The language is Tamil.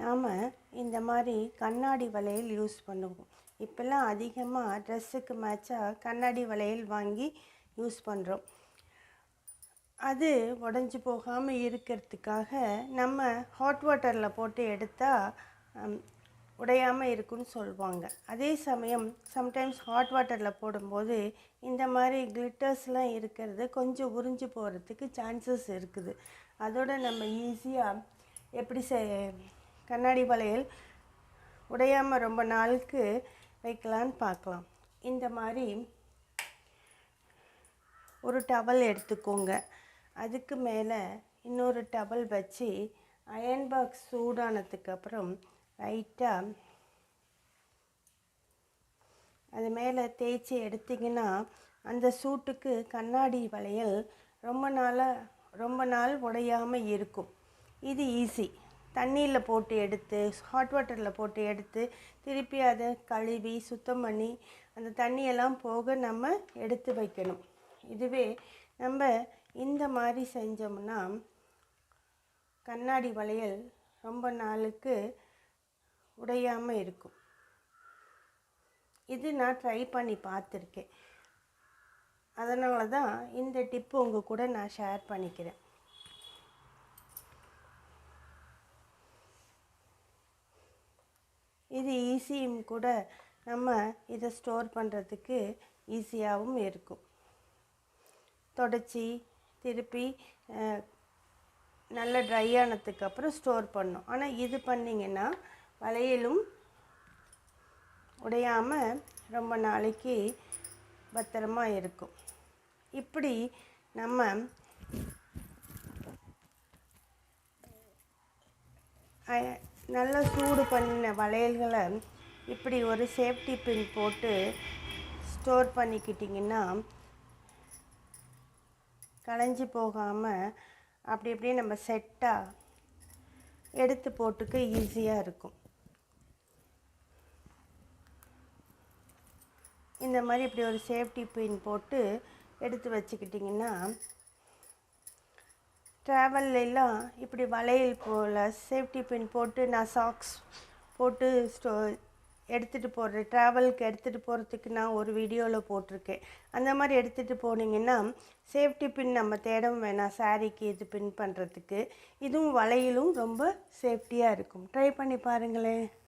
நாம் இந்த மாதிரி கண்ணாடி வளையல் யூஸ் பண்ணுவோம். இப்போல்லாம் அதிகமாக ட்ரெஸ்ஸுக்கு மேட்சாக கண்ணாடி வளையல் வாங்கி யூஸ் பண்ணுறோம் அது உடஞ்சி போகாமல் இருக்கிறதுக்காக நம்ம ஹாட் வாட்டரில் போட்டு எடுத்தால் உடையாமல் இருக்குன்னு சொல்லுவாங்க அதே சமயம் சம்டைம்ஸ் ஹாட் வாட்டரில் போடும்போது இந்த மாதிரி கிளிட்டர்ஸ்லாம் இருக்கிறது கொஞ்சம் உறிஞ்சி போகிறதுக்கு சான்சஸ் இருக்குது. அதோட நம்ம ஈஸியாக எப்படி செ கண்ணாடி வளையல் உடையாமல் ரொம்ப நாளுக்கு வைக்கலான்னு பார்க்கலாம். இந்த மாதிரி ஒரு டவல் எடுத்துக்கோங்க. அதுக்கு மேலே இன்னொரு டவல் வச்சு அயன் பாக்ஸ் சூடானதுக்கப்புறம் லைட்டாக அது மேலே தேய்ச்சி எடுத்திங்கன்னா அந்த சூட்டுக்கு கண்ணாடி வளையல் ரொம்ப நாளாக ரொம்ப நாள் உடையாமல் இருக்கும். இது ஈஸி தண்ணியில் போட்டு எடுத்து ஹாட் வாட்டரில் போட்டு எடுத்து திருப்பி அதை கழுவி சுத்தம் பண்ணி அந்த தண்ணியெல்லாம் போக நம்ம எடுத்து வைக்கணும். இதுவே நம்ம இந்த மாதிரி செஞ்சோம்னா கண்ணாடி வளையல் ரொம்ப நாளுக்கு உடையாமல் இருக்கும். இது நான் ட்ரை பண்ணி பார்த்துருக்கேன். அதனால தான் இந்த டிப்பு உங்கள் கூட நான் ஷேர் பண்ணிக்கிறேன். இது ஈஸியும் கூட நம்ம இதை ஸ்டோர் பண்ணுறதுக்கு ஈஸியாகவும் இருக்கும். தொடச்சி திருப்பி நல்ல ட்ரை ஆனதுக்கு அப்புறம் ஸ்டோர் பண்ணும். ஆனால் இது பண்ணிங்கன்னா வளையலும் உடையாமல் ரொம்ப நாளைக்கு பத்திரமா இருக்கும். இப்படி நம்ம நல்லா சூடு பண்ணின வளையல்களை இப்படி ஒரு சேஃப்டி பின் போட்டு ஸ்டோர் பண்ணிக்கிட்டிங்கன்னா களைஞ்சி போகாமல் அப்படி அப்படியே நம்ம செட்டாக எடுத்து போட்டுக்க ஈஸியாக இருக்கும். இந்த மாதிரி இப்படி ஒரு சேஃப்டி பின் போட்டு எடுத்து வச்சுக்கிட்டிங்கன்னா ட்ராவல்லாம் இப்படி வளையல் போல் சேஃப்டி பின் போட்டு நான் சாக்ஸ் போட்டு ஸ்டோ எடுத்துகிட்டு போடுறேன் ட்ராவலுக்கு எடுத்துகிட்டு போகிறதுக்கு நான் ஒரு வீடியோவில் போட்டிருக்கேன். அந்த மாதிரி எடுத்துகிட்டு போனீங்கன்னா சேஃப்டி பின் நம்ம தேடவும் வேணாம் சாரீக்கு இது பின் பண்ணுறதுக்கு இதுவும் வளையலும் ரொம்ப சேஃப்டியாக இருக்கும். ட்ரை பண்ணி பாருங்களேன்.